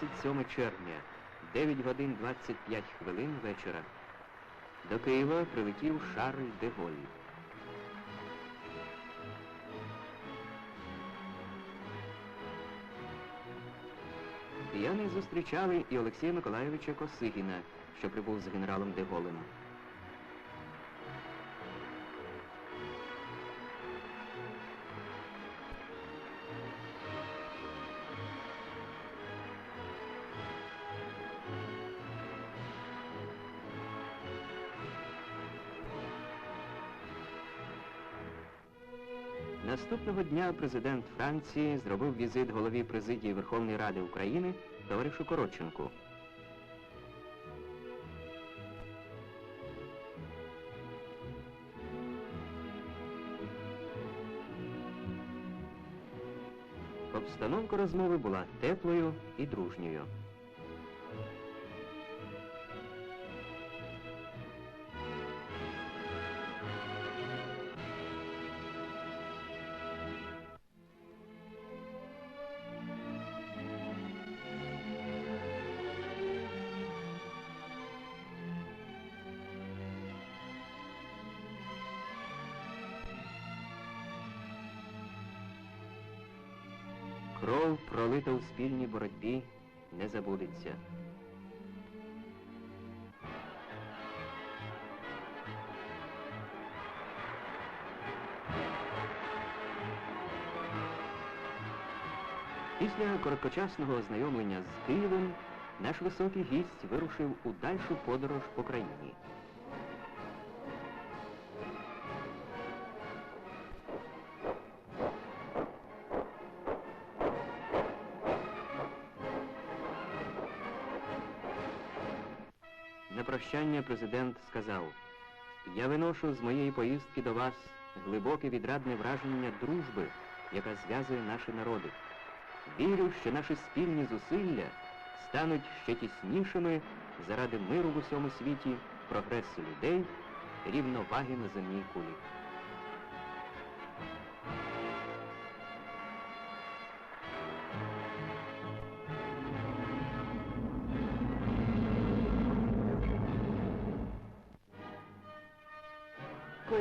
27 червня, 9 годин 25 хвилин вечора. До Києва прилетів Шарль де Голь. Кияни зустрічали і Олексія Миколайовича Косигіна, що прибув з генералом де Наступного дня президент Франції зробив візит голові президії Верховної Ради України товаришу Коротченку. Обстановка розмови була теплою і дружньою. Кров, пролита у спільній боротьбі, не забудеться. Після короткочасного ознайомлення з Києвом наш високий гість вирушив у дальшу подорож по країні. На прощання президент сказав, я виношу з моєї поїздки до вас глибоке відрадне враження дружби, яка зв'язує наші народи. Вірю, що наші спільні зусилля стануть ще тіснішими заради миру в усьому світі, прогресу людей, рівноваги на земній кулі.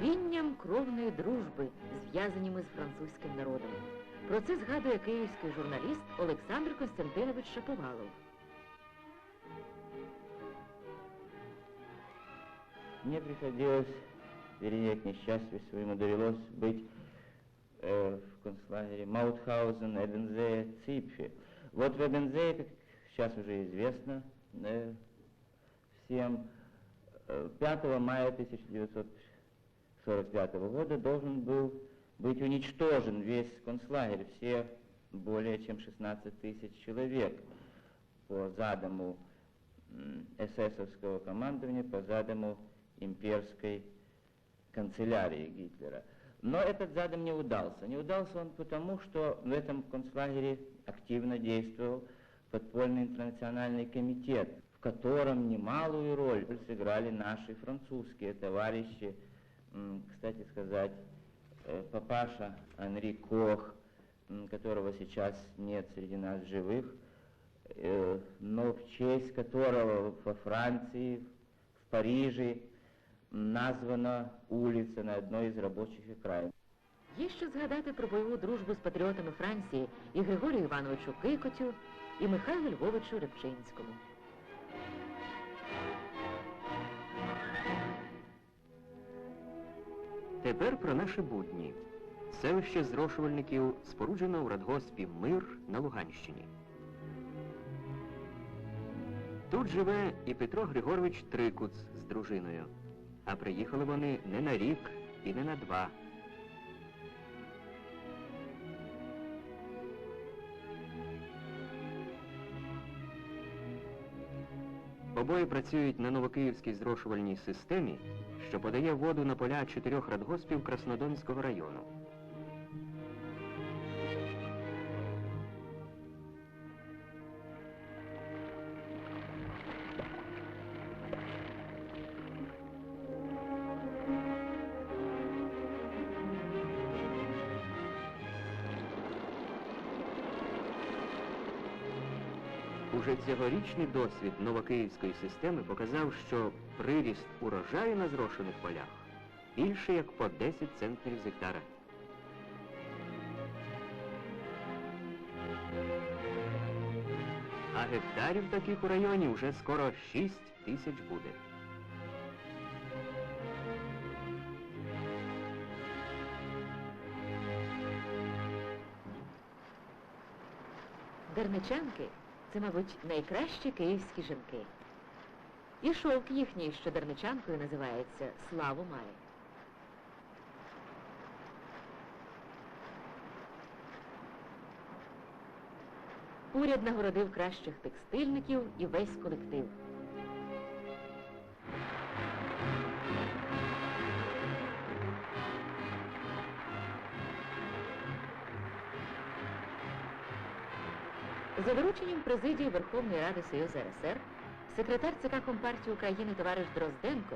корінням кровної дружби, зв'язаніми з французьким народом. Про це згадує київський журналіст Олександр Костянтинович Шаповалов. Мне приходилось, вернее, к несчастью своему довелось быть э, в концлагере Маутхаузен, Эбензее, Ципфи. Вот в Эбензее, как сейчас уже известно э, всем, э, 5 мая 1945 года должен был быть уничтожен весь концлагерь, все более чем 16 тысяч человек по задуму эсэсовского командования, по задуму имперской канцелярии Гитлера. Но этот задум не удался. Не удался он потому, что в этом концлагере активно действовал подпольный интернациональный комитет, в котором немалую роль сыграли наши французские товарищи, кстати сказать, э, папаша Анри Кох, м, которого сейчас нет среди нас живых, э, но в честь которого во Франции, в Париже названа улица на одной из рабочих окраин. Є що згадати про бойову дружбу з патріотами Франції і Григорію Івановичу Кикотю, і Михайлу Львовичу Рибчинському. Тепер про наші будні. Селище зрошувальників споруджено у радгоспі Мир на Луганщині. Тут живе і Петро Григорович Трикуц з дружиною. А приїхали вони не на рік і не на два. Обоє працюють на новокиївській зрошувальній системі, що подає воду на поля чотирьох радгоспів Краснодонського району. Уже цьогорічний досвід новокиївської системи показав, що приріст урожаю на зрошених полях більше як по 10 центнерів з гектара. А гектарів таких у районі вже скоро 6 тисяч буде. Дерничанки це, мабуть, найкращі київські жінки. І шовк їхній, що дарничанкою називається, славу має. Уряд нагородив кращих текстильників і весь колектив. За дорученням президії Верховної Ради Союзу РСР секретар ЦК Компартії України товариш Дрозденко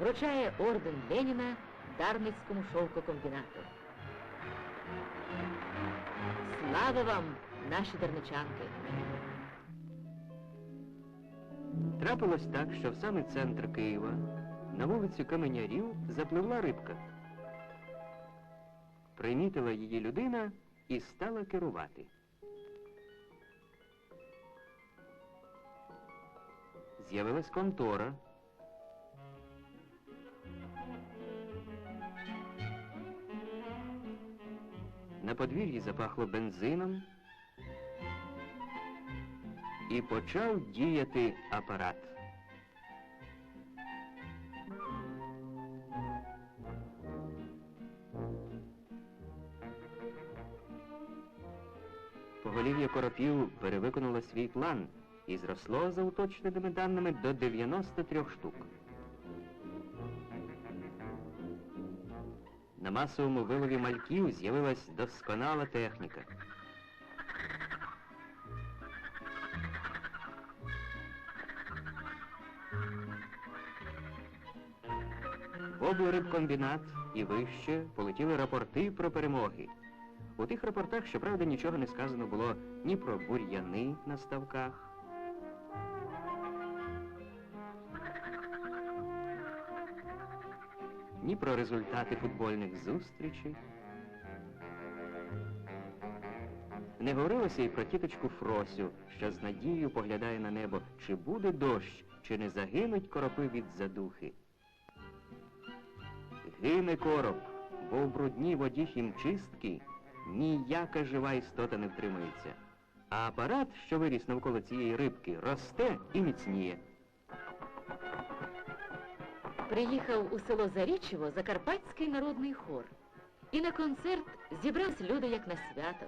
вручає орден Леніна Дарницькому шовкокомбінату. Слава вам, наші дарничанки! Трапилось так, що в самий центр Києва, на вулицю Каменярів, запливла рибка. Примітила її людина і стала керувати. З'явилась контора. На подвір'ї запахло бензином і почав діяти апарат. Поголів'я коропів перевиконало свій план і зросло за уточненими даними до 93 штук. На масовому вилові мальків з'явилась досконала техніка. В облрибкомбінат і вище полетіли рапорти про перемоги. У тих рапортах, щоправда, нічого не сказано було ні про бур'яни на ставках, ні про результати футбольних зустрічей. Не говорилося і про тіточку Фросю, що з надією поглядає на небо, чи буде дощ, чи не загинуть коропи від задухи. Гине короб, бо в брудній воді хімчистки ніяка жива істота не втримується. А апарат, що виріс навколо цієї рибки, росте і міцніє. Приїхав у село Зарічево Закарпатський народний хор. І на концерт зібрались люди як на свято.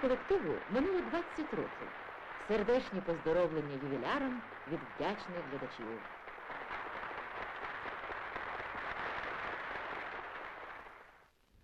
Колективу минуло 20 років. Сердечні поздоровлення ювілярам від вдячних глядачів.